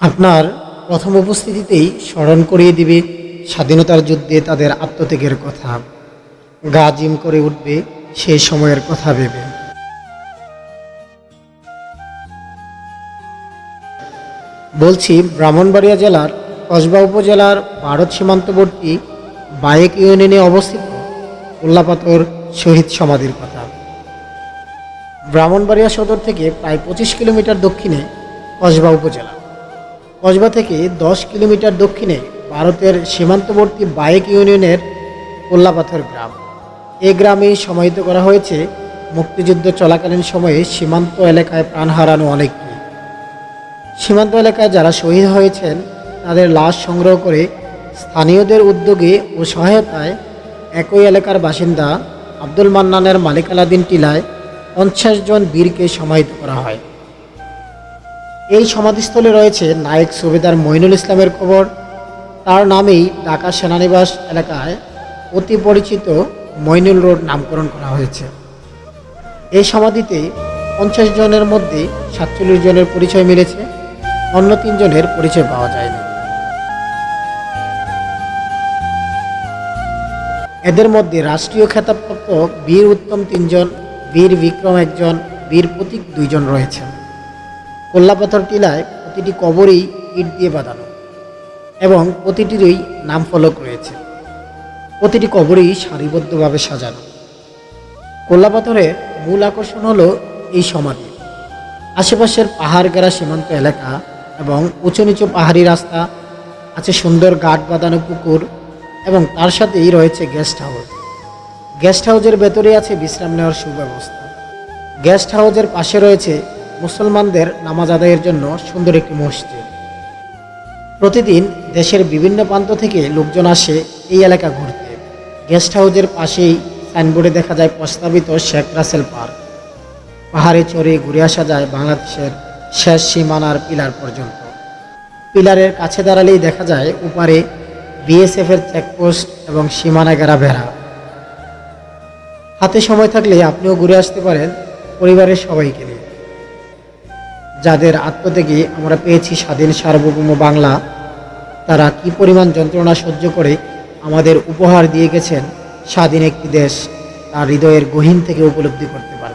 আপনার প্রথম উপস্থিতিতেই স্মরণ করিয়ে দিবে স্বাধীনতার যুদ্ধে তাদের আত্মত্যাগের কথা। গা জিম করে উঠবে সেই সময়ের কথা ভেবে। বলছি, ব্রাহ্মণবাড়িয়া জেলার কসবা উপজেলার ভারত সীমান্তবর্তী বায়েক ইউনিয়নে অবস্থিত উল্লাপাতর শহীদ সমাধির কথা। ব্রাহ্মণবাড়িয়া সদর থেকে প্রায় পঁচিশ কিলোমিটার দক্ষিণে কসবা উপজেলা। কসবা থেকে দশ কিলোমিটার দক্ষিণে ভারতের সীমান্তবর্তী বাইক ইউনিয়নের উল্লাপাথর গ্রাম। এই গ্রামেই সমাহিত করা হয়েছে মুক্তিযুদ্ধ চলাকালীন সময়ে সীমান্ত এলাকায় প্রাণ হারানো অনেককে। সীমান্ত এলাকায় যারা শহীদ হয়েছেন, তাদের লাশ সংগ্রহ করে স্থানীয়দের উদ্যোগে ও সহায়তায় একই এলাকার বাসিন্দা আব্দুল মান্নানের মালিকানাধীন টিলায় পঞ্চাশ জন বীরকে সমাহিত করা হয়। এই সমাধিস্থলে রয়েছে নায়ক সুবেদার মইনুল ইসলামের কবর। তার নামেই ঢাকা সেনানিবাস এলাকায় অতি পরিচিত মইনুল রোড নামকরণ করা হয়েছে। এই সমাধিতে পঞ্চাশ জনের মধ্যে সাতচল্লিশ জনের পরিচয় মিলেছে, অন্য তিনজনের পরিচয় পাওয়া যায়নি এদের মধ্যে রাষ্ট্রীয় খেতাবপ্রাপ্ত বীর উত্তম তিনজন, বীর বিক্রম একজন, বীর প্রতীক দুইজন রয়েছেন। কল্লাপাথর টিলায় প্রতিটি কবরেই ইট দিয়ে বাঁধানো এবং প্রতিটিরই নাম ফলক রয়েছে। প্রতিটি কবরেই সারিবদ্ধভাবে সাজানো। কল্লাপাথরের মূল আকর্ষণ হলো এই সমাধি। আশেপাশের পাহাড় গেরা সীমান্ত এলাকা এবং উঁচু নিচু পাহাড়ি রাস্তা, আছে সুন্দর গাঠ বাঁধানো পুকুর এবং তার সাথেই রয়েছে গেস্ট হাউস গেস্ট হাউসের ভেতরে আছে বিশ্রাম নেওয়ার সুব্যবস্থা। গেস্ট হাউসের পাশে রয়েছে মুসলমানদের নামাজ আদায়ের জন্য সুন্দর একটি মসজিদ। প্রতিদিন দেশের বিভিন্ন প্রান্ত থেকে লোকজন আসে এই এলাকা ঘুরতে। গেস্ট হাউসের পাশেই সাইনবোর্ডে দেখা যায় প্রস্তাবিত শেখ রাসেল পার্ক। পাহাড়ে চড়ে ঘুরে আসা যায় বাংলাদেশের শেষ সীমানার পিলার পর্যন্ত। পিলারের কাছে দাঁড়ালেই দেখা যায় উপারে বিএসএফের চেকপোস্ট এবং সীমানা ঘেরা বেড়া হাতে সময় থাকলে আপনিও ঘুরে আসতে পারেন পরিবারের সবাইকে নিয়ে। যাদের আত্মত্যাগে আমরা পেয়েছি স্বাধীন সার্বভৌম বাংলা, তারা কি পরিমাণ যন্ত্রণা সহ্য করে আমাদের উপহার দিয়ে গেছেন স্বাধীন একটি দেশ, তার হৃদয়ের গহীন থেকে উপলব্ধি করতে পারে।